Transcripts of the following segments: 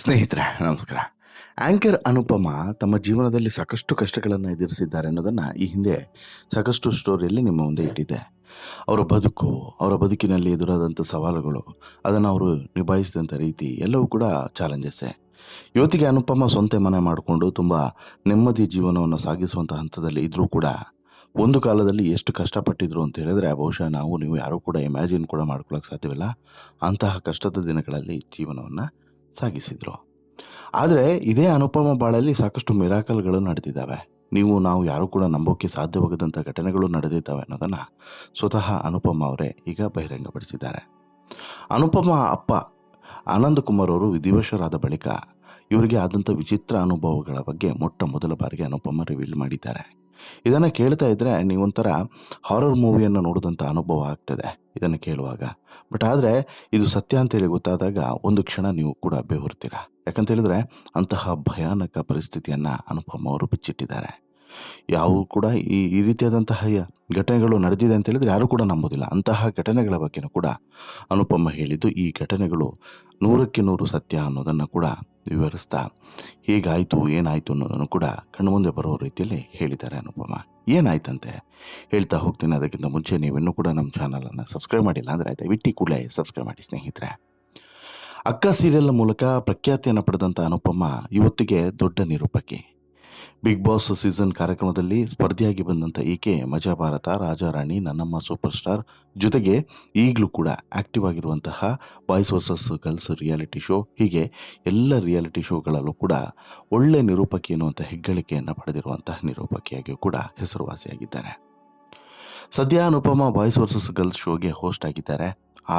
ಸ್ನೇಹಿತರೆ, ನಮಸ್ಕಾರ. ಆಂಕರ್ ಅನುಪಮ ತಮ್ಮ ಜೀವನದಲ್ಲಿ ಸಾಕಷ್ಟು ಕಷ್ಟಗಳನ್ನು ಎದುರಿಸಿದ್ದಾರೆ ಅನ್ನೋದನ್ನು ಈ ಹಿಂದೆ ಸಾಕಷ್ಟು ಸ್ಟೋರಿಯಲ್ಲಿ ನಿಮ್ಮ ಮುಂದೆ ಇಟ್ಟಿದ್ದೆ. ಅವರ ಬದುಕು, ಅವರ ಬದುಕಿನಲ್ಲಿ ಎದುರಾದಂಥ ಸವಾಲುಗಳು, ಅದನ್ನು ಅವರು ನಿಭಾಯಿಸಿದಂಥ ರೀತಿ ಎಲ್ಲವೂ ಕೂಡ ಚಾಲೆಂಜಸ್ಸೇ ಇವತ್ತಿಗೆ ಅನುಪಮ ಸ್ವಂತ ಮನೆ ಮಾಡಿಕೊಂಡು ತುಂಬ ನೆಮ್ಮದಿ ಜೀವನವನ್ನು ಸಾಗಿಸುವಂಥ ಹಂತದಲ್ಲಿ ಇದ್ದರೂ ಕೂಡ ಒಂದು ಕಾಲದಲ್ಲಿ ಎಷ್ಟು ಕಷ್ಟಪಟ್ಟಿದ್ರು ಅಂತ ಹೇಳಿದ್ರೆ ಬಹುಶಃ ನಾವು, ನೀವು ಯಾರೂ ಕೂಡ ಇಮ್ಯಾಜಿನ್ ಕೂಡ ಮಾಡ್ಕೊಳ್ಳೋಕೆ ಸಾಧ್ಯವಿಲ್ಲ. ಅಂತಹ ಕಷ್ಟದ ದಿನಗಳಲ್ಲಿ ಜೀವನವನ್ನು ಸಾಗಿಸಿದ್ರು. ಆದರೆ ಇದೇ ಅನುಪಮ ಬಾಳಲ್ಲಿ ಸಾಕಷ್ಟು ಮಿರಾಕಲ್ಗಳು ನಡೆದಿದ್ದಾವೆ. ನೀವು, ನಾವು ಯಾರು ಕೂಡ ನಂಬೋಕೆ ಸಾಧ್ಯವಾಗದಂಥ ಘಟನೆಗಳು ನಡೆದಿದ್ದಾವೆ ಅನ್ನೋದನ್ನು ಸ್ವತಃ ಅನುಪಮ ಅವರೇ ಈಗ ಬಹಿರಂಗಪಡಿಸಿದ್ದಾರೆ. ಅನುಪಮ ಅಪ್ಪ ಆನಂದ್ ಕುಮಾರ್ ಅವರು ವಿಧಿವಶರಾದ ಬಳಿಕ ಇವರಿಗೆ ಆದಂಥ ವಿಚಿತ್ರ ಅನುಭವಗಳ ಬಗ್ಗೆ ಮೊಟ್ಟ ಮೊದಲ ಬಾರಿಗೆ ಅನುಪಮ ರಿವೀಲ್ ಮಾಡಿದ್ದಾರೆ. ಇದನ್ನು ಕೇಳ್ತಾ ಇದ್ದರೆ ನೀವೊಂಥರ ಹಾರರ್ ಮೂವಿಯನ್ನು ನೋಡಿದಂಥ ಅನುಭವ ಆಗ್ತದೆ. ಇದನ್ನು ಕೇಳುವಾಗ, ಬಟ್ ಆದರೆ ಇದು ಸತ್ಯ ಅಂತೇಳಿ ಗೊತ್ತಾದಾಗ ಒಂದು ಕ್ಷಣ ನೀವು ಕೂಡ ಬೆವರ್ತೀರ ಯಾಕಂತ ಹೇಳಿದ್ರೆ ಅಂತಹ ಭಯಾನಕ ಪರಿಸ್ಥಿತಿಯನ್ನು ಅನುಪಮ ಅವರು ಬಿಚ್ಚಿಟ್ಟಿದ್ದಾರೆ. ಯಾವ ಕೂಡ ಈ ಈ ರೀತಿಯಾದಂತಹ ಘಟನೆಗಳು ನಡೆದಿದೆ ಅಂತ ಹೇಳಿದ್ರೆ ಯಾರು ಕೂಡ ನಂಬೋದಿಲ್ಲ. ಅಂತಹ ಘಟನೆಗಳ ಬಗ್ಗೆನೂ ಕೂಡ ಅನುಪಮ ಹೇಳಿದ್ದು ಈ ಘಟನೆಗಳು ನೂರಕ್ಕೆ ನೂರು ಸತ್ಯ ಅನ್ನೋದನ್ನು ಕೂಡ ವಿವರಿಸ್ತಾ, ಹೇಗಾಯಿತು, ಏನಾಯಿತು ಅನ್ನೋದನ್ನು ಕೂಡ ಕಣ್ಮುಂದೆ ಬರೋ ರೀತಿಯಲ್ಲಿ ಹೇಳಿದ್ದಾರೆ ಅನುಪಮ. ಏನಾಯ್ತಂತೆ? ಹೇಳ್ತಾ ಹೋಗ್ತೀನಿ. ಅದಕ್ಕಿಂತ ಮುಂಚೆ ನೀವಿನ್ನೂ ಕೂಡ ನಮ್ಮ ಚಾನಲನ್ನು ಸಬ್ಸ್ಕ್ರೈಬ್ ಮಾಡಿಲ್ಲ ಅಂದರೆ ದಯವಿಟ್ಟು ಕೂಡಲೇ ಸಬ್ಸ್ಕ್ರೈಬ್ ಮಾಡಿ ಸ್ನೇಹಿತರೆ. ಅಕ್ಕ ಸೀರಿಯಲ್ ಮೂಲಕ ಪ್ರಖ್ಯಾತಿಯನ್ನು ಪಡೆದಂಥ ಅನುಪಮ ಇವತ್ತಿಗೆ ದೊಡ್ಡ ನಿರೂಪಕಿ. ಬಿಗ್ ಬಾಸ್ ಸೀಸನ್ ಕಾರ್ಯಕ್ರಮದಲ್ಲಿ ಸ್ಪರ್ಧಿಯಾಗಿ ಬಂದಂಥ ಈಕೆ ಮಜಾ ಭಾರತ ರಾಜಾರಾಣಿ, ನನ್ನಮ್ಮ ಸೂಪರ್ ಸ್ಟಾರ್ ಜೊತೆಗೆ ಈಗಲೂ ಕೂಡ ಆಕ್ಟಿವ್ ಆಗಿರುವಂತಹ boys versus girls reality show, ಹೀಗೆ ಎಲ್ಲ ರಿಯಾಲಿಟಿ ಶೋಗಳಲ್ಲೂ ಕೂಡ ಒಳ್ಳೆ ನಿರೂಪಕಿ ಎನ್ನುವಂಥ ಹೆಗ್ಗಳಿಕೆಯನ್ನು ಪಡೆದಿರುವಂತಹ ನಿರೂಪಕಿಯಾಗಿಯೂ ಕೂಡ ಹೆಸರುವಾಸಿಯಾಗಿದ್ದಾರೆ. ಸದ್ಯ ಅನುಪಮ ಬಾಯ್ಸ್ ವರ್ಸಸ್ ಗರ್ಲ್ಸ್ ಶೋಗೆ ಹೋಸ್ಟ್ ಆಗಿದ್ದಾರೆ. ಆ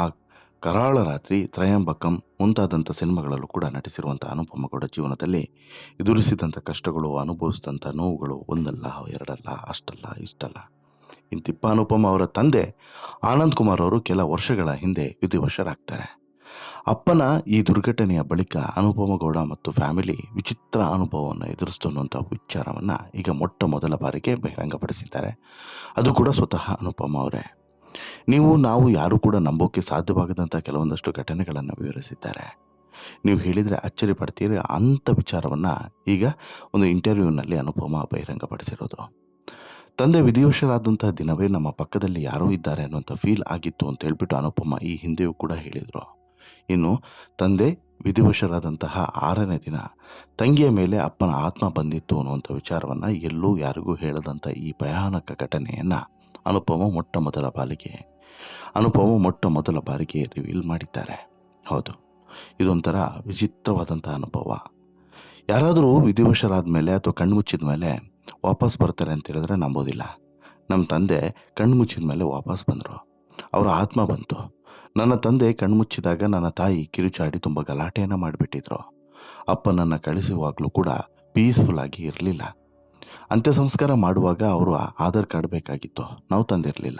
ಕರಾಳ ರಾತ್ರಿ ತ್ರಯಂಬಕಂ ಮುಂತಾದಂಥ ಸಿನಿಮಾಗಳಲ್ಲೂ ಕೂಡ ನಟಿಸಿರುವಂಥ ಅನುಪಮ ಗೌಡ ಜೀವನದಲ್ಲಿ ಎದುರಿಸಿದಂಥ ಕಷ್ಟಗಳು, ಅನುಭವಿಸಿದಂಥ ನೋವುಗಳು ಒಂದಲ್ಲ, ಎರಡಲ್ಲ, ಅಷ್ಟಲ್ಲ, ಇಷ್ಟಲ್ಲ. ಇಂತಿಪ್ಪ ಅನುಪಮ ಅವರ ತಂದೆ ಆನಂದ್ ಕುಮಾರ್ ಅವರು ಕೆಲ ವರ್ಷಗಳ ಹಿಂದೆ ವಿಧಿವಶರಾಗ್ತಾರೆ. ಅಪ್ಪನ ಈ ದುರ್ಘಟನೆಯ ಬಳಿಕ ಅನುಪಮ ಗೌಡ ಮತ್ತು ಫ್ಯಾಮಿಲಿ ವಿಚಿತ್ರ ಅನುಭವವನ್ನು ಎದುರಿಸ್ತು ವಿಚಾರವನ್ನು ಈಗ ಮೊಟ್ಟ ಮೊದಲ ಬಾರಿಗೆ ಬಹಿರಂಗಪಡಿಸಿದ್ದಾರೆ. ಅದು ಕೂಡ ಸ್ವತಃ ಅನುಪಮ ಅವರೇ. ನೀವು, ನಾವು ಯಾರೂ ಕೂಡ ನಂಬೋಕೆ ಸಾಧ್ಯವಾಗದಂಥ ಕೆಲವೊಂದಷ್ಟು ಘಟನೆಗಳನ್ನು ವಿವರಿಸಿದ್ದಾರೆ. ನೀವು ಹೇಳಿದರೆ ಅಚ್ಚರಿ ಪಡ್ತೀರಿ ಅಂಥ ವಿಚಾರವನ್ನು ಈಗ ಒಂದು ಇಂಟರ್ವ್ಯೂನಲ್ಲಿ ಅನುಪಮ ಬಹಿರಂಗಪಡಿಸಿರೋದು. ತಂದೆ ವಿಧಿವಶರಾದಂಥ ದಿನವೇ ನಮ್ಮ ಪಕ್ಕದಲ್ಲಿ ಯಾರೋ ಇದ್ದಾರೆ ಅನ್ನುವಂಥ ಫೀಲ್ ಆಗಿತ್ತು ಅಂತ ಹೇಳ್ಬಿಟ್ಟು ಅನುಪಮ ಈ ಹಿಂದೆಯೂ ಕೂಡ ಹೇಳಿದರು. ಇನ್ನು ತಂದೆ ವಿಧಿವಶರಾದಂತಹ ಆರನೇ ದಿನ ತಂಗಿಯ ಮೇಲೆ ಅಪ್ಪನ ಆತ್ಮ ಬಂದಿತ್ತು ಅನ್ನುವಂಥ ವಿಚಾರವನ್ನು ಎಲ್ಲೂ ಯಾರಿಗೂ ಹೇಳದಂಥ ಈ ಭಯಾನಕ ಘಟನೆಯನ್ನು ಅನುಪಮ ಮೊಟ್ಟ ಮೊದಲ ಬಾರಿಗೆ ಅನುಪಮ ಮೊಟ್ಟ ಮೊದಲ ಬಾರಿಗೆ ರಿವೀಲ್ ಮಾಡಿದ್ದಾರೆ. ಹೌದು, ಇದೊಂಥರ ವಿಚಿತ್ರವಾದಂಥ ಅನುಭವ. ಯಾರಾದರೂ ವಿಧಿವಶರಾದ ಮೇಲೆ ಅಥವಾ ಕಣ್ಣು ಮುಚ್ಚಿದ ಮೇಲೆ ವಾಪಸ್ ಬರ್ತಾರೆ ಅಂತ ಹೇಳಿದ್ರೆ ನಂಬೋದಿಲ್ಲ. ನಮ್ಮ ತಂದೆ ಕಣ್ಣು ಮುಚ್ಚಿದ ಮೇಲೆ ವಾಪಸ್ ಬಂದರು. ಅವರ ಆತ್ಮ ಬಂತು. ನನ್ನ ತಂದೆ ಕಣ್ಣು ಮುಚ್ಚಿದಾಗ ನನ್ನ ತಾಯಿ ಕಿರುಚಾಡಿ ತುಂಬ ಗಲಾಟೆಯನ್ನು ಮಾಡಿಬಿಟ್ಟಿದ್ರು. ಅಪ್ಪನನ್ನು ಕಳಿಸುವಾಗಲೂ ಕೂಡ ಪೀಸ್ಫುಲ್ ಆಗಿ ಇರಲಿಲ್ಲ. ಅಂತ್ಯ ಸಂಸ್ಕಾರ ಮಾಡುವಾಗ ಅವರು ಆಧಾರ್ ಕಾರ್ಡ್ ಬೇಕಾಗಿತ್ತು. ನಾವು ತಂದಿರಲಿಲ್ಲ.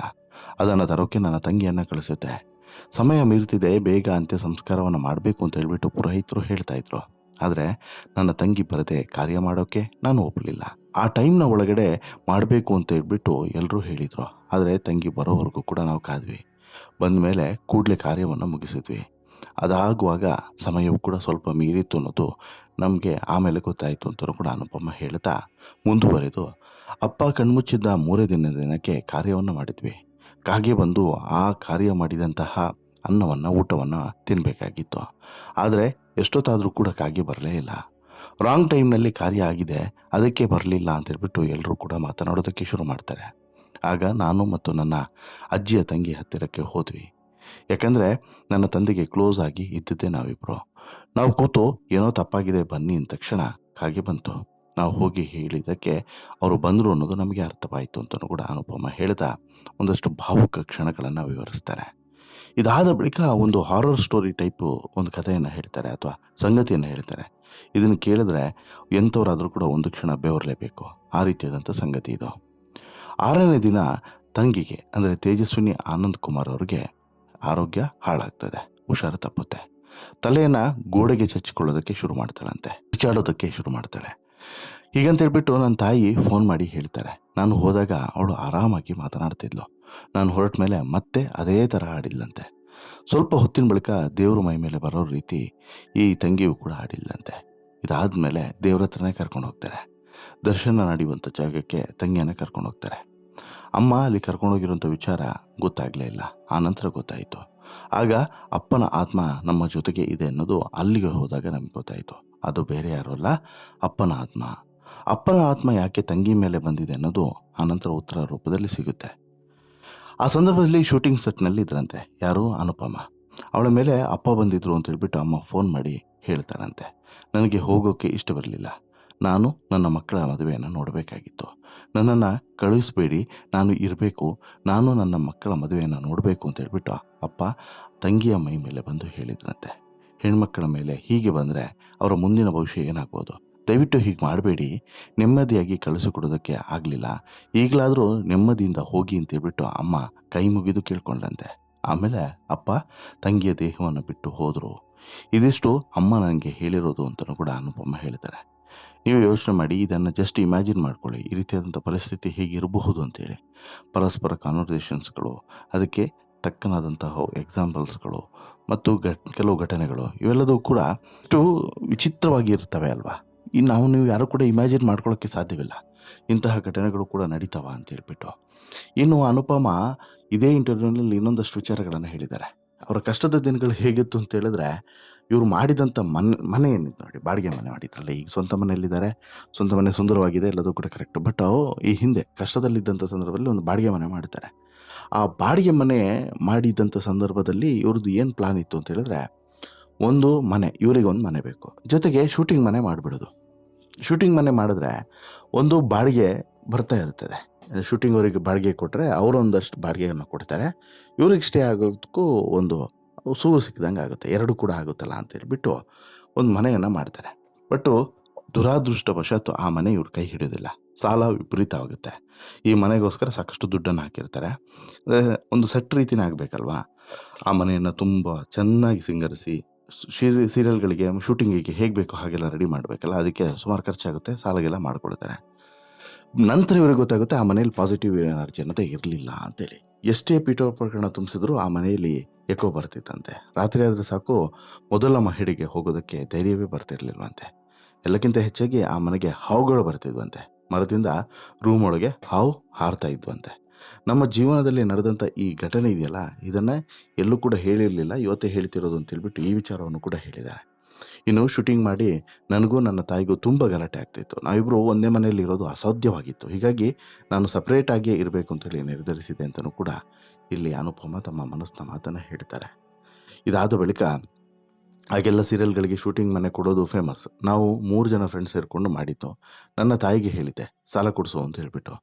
ಅದನ್ನು ತರೋಕೆ ನನ್ನ ತಂಗಿಯನ್ನು ಕಳಿಸುತ್ತೆ. ಸಮಯ ಮೀರ್ತಿದೆ, ಬೇಗ ಅಂತ್ಯ ಸಂಸ್ಕಾರವನ್ನು ಮಾಡಬೇಕು ಅಂತ ಹೇಳ್ಬಿಟ್ಟು ಪುರೋಹಿತರು ಹೇಳ್ತಾ ಇದ್ರು. ಆದರೆ ನನ್ನ ತಂಗಿ ಬರದೆ ಕಾರ್ಯ ಮಾಡೋಕ್ಕೆ ನಾನು ಒಪ್ಪಲಿಲ್ಲ ಆ ಟೈಮ್ನ ಒಳಗಡೆ ಮಾಡಬೇಕು ಅಂತ ಹೇಳ್ಬಿಟ್ಟು ಎಲ್ಲರೂ ಹೇಳಿದರು. ಆದರೆ ತಂಗಿ ಬರೋವರೆಗೂ ಕೂಡ ನಾವು ಕಾದ್ವಿ. ಬಂದ ಮೇಲೆ ಕೂಡಲೇ ಕಾರ್ಯವನ್ನು ಮುಗಿಸಿದ್ವಿ. ಅದಾಗುವಾಗ ಸಮಯವು ಕೂಡ ಸ್ವಲ್ಪ ಮೀರಿತ್ತು ಅನ್ನೋದು ನಮಗೆ ಆಮೇಲೆ ಗೊತ್ತಾಯಿತು ಅಂತಲೂ ಕೂಡ ಅನುಪಮ ಹೇಳ್ತಾ ಮುಂದುವರೆದು, ಅಪ್ಪ ಕಣ್ಮುಚ್ಚಿದ್ದ ಮೂರೇ ದಿನ ದಿನಕ್ಕೆ ಕಾರ್ಯವನ್ನು ಮಾಡಿದ್ವಿ. ಕಾಗೆ ಬಂದು ಆ ಕಾರ್ಯ ಮಾಡಿದಂತಹ ಅನ್ನವನ್ನು, ಊಟವನ್ನು ತಿನ್ನಬೇಕಾಗಿತ್ತು ಆದರೆ ಎಷ್ಟೊತ್ತಾದರೂ ಕೂಡ ಕಾಗೆ ಬರಲೇ ಇಲ್ಲ. ರಾಂಗ್ ಟೈಮ್ನಲ್ಲಿ ಕಾರ್ಯ ಆಗಿದೆ, ಅದಕ್ಕೆ ಬರಲಿಲ್ಲ ಅಂತೇಳ್ಬಿಟ್ಟು ಎಲ್ಲರೂ ಕೂಡ ಮಾತನಾಡೋದಕ್ಕೆ ಶುರು ಮಾಡ್ತಾರೆ. ಆಗ ನಾನು ಮತ್ತು ನನ್ನ ಅಜ್ಜಿಯ ತಂಗಿ ಹತ್ತಿರಕ್ಕೆ ಹೋದ್ವಿ. ಯಾಕಂದರೆ ನನ್ನ ತಂದೆಗೆ ಕ್ಲೋಸ್ ಆಗಿ ಇದ್ದಿದ್ದೇ ನಾವಿಬ್ಬರು ನಾವು ಕೂತು ಏನೋ ತಪ್ಪಾಗಿದೆ ಬನ್ನಿ ಅಂದ ತಕ್ಷಣ ಹಾಗೆ ಬಂತು. ನಾವು ಹೋಗಿ ಹೇಳಿದ್ದಕ್ಕೆ ಅವರು ಬಂದರು ಅನ್ನೋದು ನಮಗೆ ಅರ್ಥವಾಯಿತು ಅಂತಲೂ ಕೂಡ ಅನುಪಮ ಹೇಳಿದ. ಒಂದಷ್ಟು ಭಾವುಕ ಕ್ಷಣಗಳನ್ನು ವಿವರಿಸ್ತಾರೆ. ಇದಾದ ಬಳಿಕ ಒಂದು ಹಾರರ್ ಸ್ಟೋರಿ ಟೈಪು ಒಂದು ಕಥೆಯನ್ನು ಹೇಳ್ತಾರೆ ಅಥವಾ ಸಂಗತಿಯನ್ನು ಹೇಳ್ತಾರೆ. ಇದನ್ನು ಕೇಳಿದ್ರೆ ಎಂಥವರಾದರೂ ಕೂಡ ಒಂದು ಕ್ಷಣ ಬೆವರಲೇಬೇಕು. ಆ ರೀತಿಯಾದಂಥ ಸಂಗತಿ ಇದು. ಆರನೇ ದಿನ ತಂಗಿಗೆ, ಅಂದರೆ ತೇಜಸ್ವಿನಿ ಆನಂದ್ ಕುಮಾರ್ ಅವ್ರಿಗೆ ಆರೋಗ್ಯ ಹಾಳಾಗ್ತದೆ, ಹುಷಾರು ತಪ್ಪುತ್ತೆ. ತಲೆಯನ್ನು ಗೋಡೆಗೆ ಚಚ್ಚಿಕೊಳ್ಳೋದಕ್ಕೆ ಶುರು ಮಾಡ್ತಾಳಂತೆ ಬಿಚ್ಚಾಡೋದಕ್ಕೆ ಶುರು ಮಾಡ್ತಾಳೆ. ಹೀಗಂತ ಹೇಳ್ಬಿಟ್ಟು ನನ್ನ ತಾಯಿ ಫೋನ್ ಮಾಡಿ ಹೇಳ್ತಾರೆ. ನಾನು ಹೋದಾಗ ಅವಳು ಆರಾಮಾಗಿ ಮಾತನಾಡ್ತಿದ್ಲು ನಾನು ಹೊರಟ ಮೇಲೆ ಮತ್ತೆ ಅದೇ ಥರ ಆಡಿಲ್ಲಂತೆ ಸ್ವಲ್ಪ ಹೊತ್ತಿನ ಬಳಿಕ ದೇವರು ಮೈ ಮೇಲೆ ಬರೋ ರೀತಿ ಈ ತಂಗಿಯು ಕೂಡ ಆಡಿಲ್ಲಂತೆ ಇದಾದಮೇಲೆ ದೇವ್ರ ಹತ್ರನೇ ಕರ್ಕೊಂಡು ಹೋಗ್ತಾರೆ. ದರ್ಶನ ನಡೆಯುವಂಥ ಜಾಗಕ್ಕೆ ತಂಗಿಯನ್ನ ಕರ್ಕೊಂಡು ಹೋಗ್ತಾರೆ. ಅಮ್ಮ ಅಲ್ಲಿ ಕರ್ಕೊಂಡೋಗಿರುವಂಥ ವಿಚಾರ ಗೊತ್ತಾಗಲೇ ಇಲ್ಲ. ಆ ನಂತರ ಗೊತ್ತಾಯಿತು. ಆಗ ಅಪ್ಪನ ಆತ್ಮ ನಮ್ಮ ಜೊತೆಗೆ ಇದೆ ಅನ್ನೋದು ಅಲ್ಲಿಗೆ ಹೋದಾಗ ನಮ್ಗೆ ಗೊತ್ತಾಯಿತು. ಅದು ಬೇರೆ ಯಾರು ಅಲ್ಲ, ಅಪ್ಪನ ಆತ್ಮ. ಅಪ್ಪನ ಆತ್ಮ ಯಾಕೆ ತಂಗಿ ಮೇಲೆ ಬಂದಿದೆ ಅನ್ನೋದು ಆನಂತರ ಉತ್ತರ ರೂಪದಲ್ಲಿ ಸಿಗುತ್ತೆ. ಆ ಸಂದರ್ಭದಲ್ಲಿ ಶೂಟಿಂಗ್ ಸೆಟ್ನಲ್ಲಿ ಇದ್ರಂತೆ, ಯಾರು? ಅನುಪಮ. ಅವಳ ಮೇಲೆ ಅಪ್ಪ ಬಂದಿದ್ರು ಅಂತ ಹೇಳ್ಬಿಟ್ಟು ಅಮ್ಮ ಫೋನ್ ಮಾಡಿ ಹೇಳ್ತಾರಂತೆ. ನನಗೆ ಹೋಗೋಕ್ಕೆ ಇಷ್ಟವಿರಲಿಲ್ಲ ನಾನು ನನ್ನ ಮಕ್ಕಳ ಮದುವೆಯನ್ನು ನೋಡಬೇಕಾಗಿತ್ತು. ನನ್ನನ್ನು ಕಳುಹಿಸಬೇಡಿ, ನಾನು ಇರಬೇಕು, ನಾನು ನನ್ನ ಮಕ್ಕಳ ಮದುವೆಯನ್ನು ನೋಡಬೇಕು ಅಂತ ಹೇಳ್ಬಿಟ್ಟು ಅಪ್ಪ ತಂಗಿಯ ಮೈ ಮೇಲೆ ಬಂದು ಹೇಳಿದ್ರಂತೆ. ಹೆಣ್ಮಕ್ಕಳ ಮೇಲೆ ಹೀಗೆ ಬಂದರೆ ಅವರ ಮುಂದಿನ ಭವಿಷ್ಯ ಏನಾಗ್ಬೋದು? ದಯವಿಟ್ಟು ಹೀಗೆ ಮಾಡಬೇಡಿ, ನೆಮ್ಮದಿಯಾಗಿ ಕಳಿಸಿಕೊಡೋದಕ್ಕೆ ಆಗಲಿಲ್ಲ. ಈಗಲಾದರೂ ನೆಮ್ಮದಿಯಿಂದ ಹೋಗಿ ಅಂತ ಹೇಳ್ಬಿಟ್ಟು ಅಮ್ಮ ಕೈ ಮುಗಿದು ಕೇಳ್ಕೊಂಡಂತೆ ಆಮೇಲೆ ಅಪ್ಪ ತಂಗಿಯ ದೇಹವನ್ನು ಬಿಟ್ಟು ಹೋದರು. ಇದಿಷ್ಟು ಅಮ್ಮ ನನಗೆ ಹೇಳಿರೋದು ಅಂತಲೂ ಕೂಡ ಅನುಪಮ ಹೇಳ್ತಾರೆ ನೀವು ಯೋಚನೆ ಮಾಡಿ, ಇದನ್ನು ಜಸ್ಟ್ ಇಮ್ಯಾಜಿನ್ ಮಾಡ್ಕೊಳ್ಳಿ. ಈ ರೀತಿಯಾದಂಥ ಪರಿಸ್ಥಿತಿ ಹೇಗಿರಬಹುದು ಅಂತೇಳಿ. ಪರಸ್ಪರ ಕಾನ್ವರ್ಸೇಷನ್ಸ್ಗಳು ಅದಕ್ಕೆ ತಕ್ಕನಾದಂತಹ ಎಕ್ಸಾಂಪಲ್ಸ್ಗಳು ಮತ್ತು ಘಟ್, ಕೆಲವು ಘಟನೆಗಳು, ಇವೆಲ್ಲದೂ ಕೂಡ ಇಷ್ಟು ವಿಚಿತ್ರವಾಗಿ ಇರ್ತವೆ ಅಲ್ವಾ? ಇನ್ನು ನಾವು, ನೀವು ಯಾರು ಕೂಡ ಇಮ್ಯಾಜಿನ್ ಮಾಡ್ಕೊಳ್ಳೋಕ್ಕೆ ಸಾಧ್ಯವಿಲ್ಲ. ಇಂತಹ ಘಟನೆಗಳು ಕೂಡ ನಡೀತಾವ ಅಂತ ಹೇಳ್ಬಿಟ್ಟು. ಇನ್ನು ಅನುಪಮ ಇದೇ ಇಂಟರ್ವ್ಯೂನಲ್ಲಿ ಇನ್ನೊಂದಷ್ಟು ವಿಚಾರಗಳನ್ನು ಹೇಳಿದ್ದಾರೆ. ಅವರ ಕಷ್ಟದ ದಿನಗಳು ಹೇಗಿತ್ತು ಅಂತ ಹೇಳಿದ್ರೆ ಇವರು ಮಾಡಿದಂಥ ಮನೆ ಮನೆ ಏನಿತ್ತು ನೋಡಿ, ಬಾಡಿಗೆ ಮನೆ ಮಾಡಿದ್ರಲ್ಲ, ಈಗ ಸ್ವಂತ ಮನೆಯಲ್ಲಿದ್ದಾರೆ, ಸ್ವಂತ ಮನೆ ಸುಂದರವಾಗಿದೆ, ಎಲ್ಲದೂ ಕೂಡ ಕರೆಕ್ಟ್. ಬಟ್ ಈ ಹಿಂದೆ ಕಷ್ಟದಲ್ಲಿದ್ದಂಥ ಸಂದರ್ಭದಲ್ಲಿ ಒಂದು ಬಾಡಿಗೆ ಮನೆ ಮಾಡ್ತಾರೆ. ಆ ಬಾಡಿಗೆ ಮನೆ ಮಾಡಿದ್ದಂಥ ಸಂದರ್ಭದಲ್ಲಿ ಇವ್ರದ್ದು ಏನು ಪ್ಲಾನ್ ಇತ್ತು ಅಂತ ಹೇಳಿದ್ರೆ, ಒಂದು ಮನೆ, ಇವರಿಗೆ ಒಂದು ಮನೆ ಬೇಕು. ಜೊತೆಗೆ ಶೂಟಿಂಗ್ ಮನೆ ಮಾಡಿಬಿಡೋದು. ಶೂಟಿಂಗ್ ಮನೆ ಮಾಡಿದ್ರೆ ಒಂದು ಬಾಡಿಗೆ ಬರ್ತಾ ಇರ್ತದೆ. ಶೂಟಿಂಗ್ ಅವರಿಗೆ ಬಾಡಿಗೆ ಕೊಟ್ಟರೆ ಅವರೊಂದಷ್ಟು ಬಾಡಿಗೆಯನ್ನು ಕೊಡ್ತಾರೆ. ಇವ್ರಿಗೆ ಸ್ಟೇ ಆಗೋದಕ್ಕೂ ಒಂದು ಸೂರು ಸಿಕ್ಕಿದಂಗೆ ಆಗುತ್ತೆ. ಎರಡು ಕೂಡ ಆಗುತ್ತಲ್ಲ ಅಂತ ಹೇಳ್ಬಿಟ್ಟು ಒಂದು ಮನೆಯನ್ನು ಮಾಡ್ತಾರೆ. ಬಟ್ಟು ದುರಾದೃಷ್ಟವಶಾತ್ ಆ ಮನೆ ಇವ್ರ ಕೈ ಹಿಡಿಯೋದಿಲ್ಲ. ಸಾಲ ವಿಪರೀತವಾಗುತ್ತೆ ಈ ಮನೆಗೋಸ್ಕರ ಸಾಕಷ್ಟು ದುಡ್ಡನ್ನು ಹಾಕಿರ್ತಾರೆ. ಒಂದು ಸೆಟ್ ರೀತಿನೇ ಆಗಬೇಕಲ್ವಾ? ಆ ಮನೆಯನ್ನು ತುಂಬ ಚೆನ್ನಾಗಿ ಸಿಂಗರಿಸಿ, ಸೀರಿ, ಸೀರಿಯಲ್ಗಳಿಗೆ, ಶೂಟಿಂಗಿಗೆ ಹೇಗೆ ಬೇಕೋ ಹಾಗೆಲ್ಲ ರೆಡಿ ಮಾಡಬೇಕಲ್ಲ, ಅದಕ್ಕೆ ಸುಮಾರು ಖರ್ಚಾಗುತ್ತೆ, ಸಾಲಗೆಲ್ಲ ಮಾಡ್ಕೊಳ್ತಾರೆ. ನಂತರ ಇವರಿಗೆ ಗೊತ್ತಾಗುತ್ತೆ ಆ ಮನೇಲಿ ಪಾಸಿಟಿವ್ ಎನರ್ಜಿ ಅನ್ನೋದೇ ಇರಲಿಲ್ಲ ಅಂತೇಳಿ. ಎಷ್ಟೇ ಪೀಠೋಪಕರಣ ತುಂಬಿಸಿದ್ರು ಆ ಮನೆಯಲ್ಲಿ ಎಕೋ ಬರ್ತಿತ್ತಂತೆ. ರಾತ್ರಿ ಆದರೆ ಸಾಕು ಮೊದಲ ಮಹಿಳೆಗೆ ಹೋಗೋದಕ್ಕೆ ಧೈರ್ಯವೇ ಬರ್ತಿರ್ಲಿಲ್ವಂತೆ. ಎಲ್ಲಕ್ಕಿಂತ ಹೆಚ್ಚಾಗಿ ಆ ಮನೆಗೆ ಹಾವುಗಳು ಬರ್ತಿದ್ವಂತೆ. ಮರದಿಂದ ರೂಮ್ ಒಳಗೆ ಹಾವು ಹಾರ್ತಾ ಇದ್ವಂತೆ. ನಮ್ಮ ಜೀವನದಲ್ಲಿ ನಡೆದಂಥ ಈ ಘಟನೆ ಇದೆಯಲ್ಲ? ಇದನ್ನು ಎಲ್ಲೂ ಕೂಡ ಹೇಳಿರಲಿಲ್ಲ. ಇವತ್ತೇ ಹೇಳ್ತಿರೋದು ಅಂತ ಹೇಳ್ಬಿಟ್ಟು ಈ ವಿಚಾರವನ್ನು ಕೂಡ ಹೇಳಿದ್ದಾರೆ. ಇನ್ನು ಶೂಟಿಂಗ್ ಮಾಡಿ ನನಗೂ ನನ್ನ ತಾಯಿಗೂ ತುಂಬ ಗಲಾಟೆ ಆಗ್ತಾಯಿತ್ತು ನಾವಿಬ್ಬರು ಒಂದೇ ಮನೆಯಲ್ಲಿ ಇರೋದು ಅಸಾಧ್ಯವಾಗಿತ್ತು. ಹೀಗಾಗಿ ನಾನು ಸಪ್ರೇಟಾಗಿಯೇ ಇರಬೇಕು ಅಂತೇಳಿ ನಿರ್ಧರಿಸಿದೆ ಅಂತಲೂ ಕೂಡ ಇಲ್ಲಿ ಅನುಪಮ ತಮ್ಮ ಮನಸ್ಸಿನ ಮಾತನ್ನು ಹೇಳ್ತಾರೆ ಇದಾದ ಬಳಿಕ ಆಗೆಲ್ಲ ಸೀರಿಯಲ್ಗಳಿಗೆ ಶೂಟಿಂಗ್ ಮನೆ ಕೊಡೋದು ಫೇಮಸ್ ನಾವು ಮೂರು ಜನ ಫ್ರೆಂಡ್ಸ್ ಸೇರಿಕೊಂಡು ಮಾಡಿದ್ದು. ನನ್ನ ತಾಯಿಗೆ ಹೇಳಿದ್ದೆ, ಸಾಲ ಕೊಡಿಸು ಅಂತ ಹೇಳಿಬಿಟ್ಟು.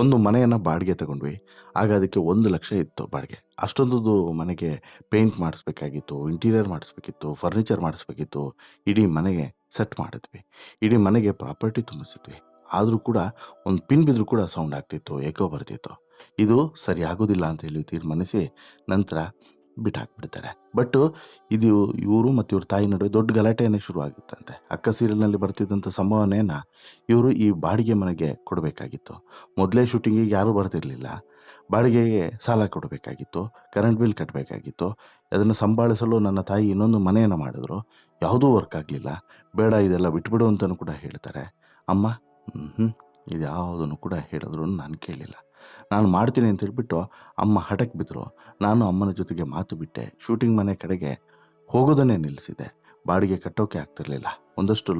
ಒಂದು ಮನೆಯನ್ನು ಬಾಡಿಗೆ ತಗೊಂಡ್ವಿ. ಆಗ ಅದಕ್ಕೆ ಒಂದು ಲಕ್ಷ ಇತ್ತು ಬಾಡಿಗೆ. ಅಷ್ಟೊಂದು ಮನೆಗೆ ಪೇಂಟ್ ಮಾಡಿಸ್ಬೇಕಾಗಿತ್ತು ಇಂಟೀರಿಯರ್ ಮಾಡಿಸ್ಬೇಕಿತ್ತು ಫರ್ನಿಚರ್ ಮಾಡಿಸ್ಬೇಕಿತ್ತು. ಇಡೀ ಮನೆಗೆ ಸೆಟ್ ಮಾಡಿದ್ವಿ. ಇಡೀ ಮನೆಗೆ ಪ್ರಾಪರ್ಟಿ ತುಂಬಿಸಿದ್ವಿ. ಆದರೂ ಕೂಡ ಒಂದು ಪಿನ್ ಬಿದ್ದರೂ ಕೂಡ ಸೌಂಡ್ ಆಗ್ತಿತ್ತು ಏಕೋ ಬರ್ತಿತ್ತು. ಇದು ಸರಿಯಾಗೋದಿಲ್ಲ ಅಂತ ಹೇಳಿ ತೀರ್ಮಾನಿಸಿ ನಂತರ ಬಿಟ್ಟಾಕ್ಬಿಡ್ತಾರೆ. ಬಟ್ ಇದು ಇವರು ಮತ್ತು ಇವ್ರ ತಾಯಿ ನಡುವೆ ದೊಡ್ಡ ಗಲಾಟೆಯೇ ಶುರು ಆಗುತ್ತಂತೆ ಅಕ್ಕ ಸೀರಿಯಲ್ನಲ್ಲಿ ಬರ್ತಿದ್ದಂಥ ಸಂಭವನೇನ ಇವರು ಈ ಬಾಡಿಗೆ ಮನೆಗೆ ಕೊಡಬೇಕಾಗಿತ್ತು. ಮೊದಲೇ ಶೂಟಿಂಗಿಗೆ ಯಾರೂ ಬರ್ತಿರಲಿಲ್ಲ. ಬಾಡಿಗೆಗೆ ಸಾಲ ಕೊಡಬೇಕಾಗಿತ್ತು ಕರೆಂಟ್ ಬಿಲ್ ಕಟ್ಟಬೇಕಾಗಿತ್ತು ಅದನ್ನು ಸಂಭಾಳಿಸಲು ನನ್ನ ತಾಯಿ ಇನ್ನೊಂದು ಮನೆಯನ್ನು ಮಾಡಿದ್ರು. ಯಾವುದೂ ವರ್ಕ್ ಆಗಲಿಲ್ಲ. ಬೇಡ, ಇದೆಲ್ಲ ಬಿಟ್ಬಿಡು ಅಂತಲೂ ಕೂಡ ಹೇಳ್ತಾರೆ. ಅಮ್ಮ ಹ್ಞೂ ಇದು ಯಾವುದನ್ನು ಕೂಡ ಹೇಳಿದ್ರು ನಾನು ಕೇಳಿಲ್ಲ. ನಾನು ಮಾಡ್ತೀನಿ ಅಂತ ಹೇಳ್ಬಿಟ್ಟು ಅಮ್ಮ ಹಠಕ್ಕೆ ಬಿದ್ದರು ನಾನು ಅಮ್ಮನ ಜೊತೆಗೆ ಮಾತು ಬಿಟ್ಟೆ. ಶೂಟಿಂಗ್ ಮನೆ ಕಡೆಗೆ ಹೋಗೋದನ್ನೇ ನಿಲ್ಲಿಸಿದೆ. ಬಾಡಿಗೆ ಕಟ್ಟೋಕೆ ಆಗ್ತಿರಲಿಲ್ಲ. ಒಂದಷ್ಟು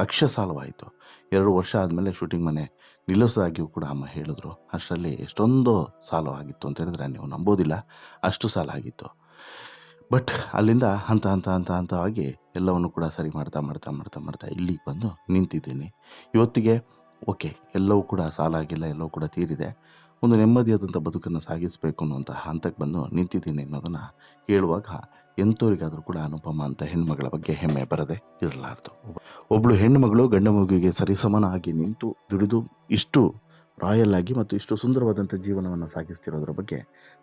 ಲಕ್ಷ ಸಾಲವಾಯಿತು. ಎರಡು ವರ್ಷ ಆದಮೇಲೆ ಶೂಟಿಂಗ್ ಮನೆ ನಿಲ್ಲಿಸೋದಾಗಿಯೂ ಕೂಡ ಅಮ್ಮ ಹೇಳಿದ್ರು. ಅಷ್ಟರಲ್ಲಿ ಎಷ್ಟೊಂದು ಸಾಲವಾಗಿತ್ತು ಅಂತ ಹೇಳಿದ್ರೆ ನೀವು ನಂಬೋದಿಲ್ಲ. ಅಷ್ಟು ಸಾಲ ಆಗಿತ್ತು. ಬಟ್ ಅಲ್ಲಿಂದ ಹಂತ ಹಂತ ಹಂತ, ಹಂತವಾಗಿ ಎಲ್ಲವನ್ನು ಕೂಡ ಸರಿ ಮಾಡ್ತಾ ಮಾಡ್ತಾ ಮಾಡ್ತಾ ಮಾಡ್ತಾ ಇಲ್ಲಿಗೆ ಬಂದು ನಿಂತಿದ್ದೀನಿ. ಇವತ್ತಿಗೆ ಓಕೆ, ಎಲ್ಲವೂ ಕೂಡ ಸಾಲಾಗಿಲ್ಲ, ಎಲ್ಲವೂ ಕೂಡ ತೀರಿದೆ. ಒಂದು ನೆಮ್ಮದಿಯಾದಂಥ ಬದುಕನ್ನು ಸಾಗಿಸಬೇಕು ಅನ್ನುವಂಥ ಹಂತಕ್ಕೆ ಬಂದು ನಿಂತಿದ್ದೀನಿ ಅನ್ನೋದನ್ನು ಹೇಳುವಾಗ ಎಂಥವರಿಗಾದರೂ ಕೂಡ ಅನುಪಮ ಅಂತ ಹೆಣ್ಮಗಳ ಬಗ್ಗೆ ಹೆಮ್ಮೆ ಬರದೆ ಇರಲಾರ್ದು. ಒಬ್ಬಳು ಹೆಣ್ಣುಮಗಳು ಗಂಡ ಮಗುವಿಗೆ ಸರಿಸಮನಾಗಿ ನಿಂತು ದುಡಿದು ಇಷ್ಟು ರಾಯಲ್ ಆಗಿ ಮತ್ತು ಇಷ್ಟು ಸುಂದರವಾದಂಥ ಜೀವನವನ್ನು ಸಾಗಿಸ್ತಿರೋದ್ರ ಬಗ್ಗೆ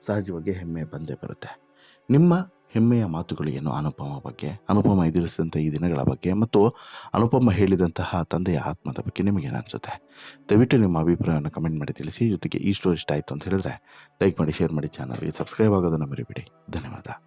ಸಹಜವಾಗಿ ಹೆಮ್ಮೆ ಬಂದೇ ಬರುತ್ತೆ. ನಿಮ್ಮ ಹೆಮ್ಮೆಯ ಮಾತುಗಳು ಏನು ಅನುಪಮ ಬಗ್ಗೆ? ಅನುಪಮ ಎದುರಿಸಿದಂಥ ಈ ದಿನಗಳ ಬಗ್ಗೆ ಮತ್ತು ಅನುಪಮ ಹೇಳಿದಂತಹ ತಂದೆಯ ಆತ್ಮದ ಬಗ್ಗೆ ನಿಮಗೇನು ಅನಿಸುತ್ತೆ? ದಯವಿಟ್ಟು ನಿಮ್ಮ ಅಭಿಪ್ರಾಯವನ್ನು ಕಮೆಂಟ್ ಮಾಡಿ ತಿಳಿಸಿ, ಜೊತೆಗೆ ಈ ಸ್ಟೋರಿ ಇಷ್ಟ ಆಯಿತು ಅಂತ ಹೇಳಿದ್ರೆ ಲೈಕ್ ಮಾಡಿ ಶೇರ್ ಮಾಡಿ ಚಾನಲ್ಗೆ ಸಬ್ಸ್ಕ್ರೈಬ್ ಆಗೋದನ್ನು ಮರಿಬೇಡಿ. ಧನ್ಯವಾದ.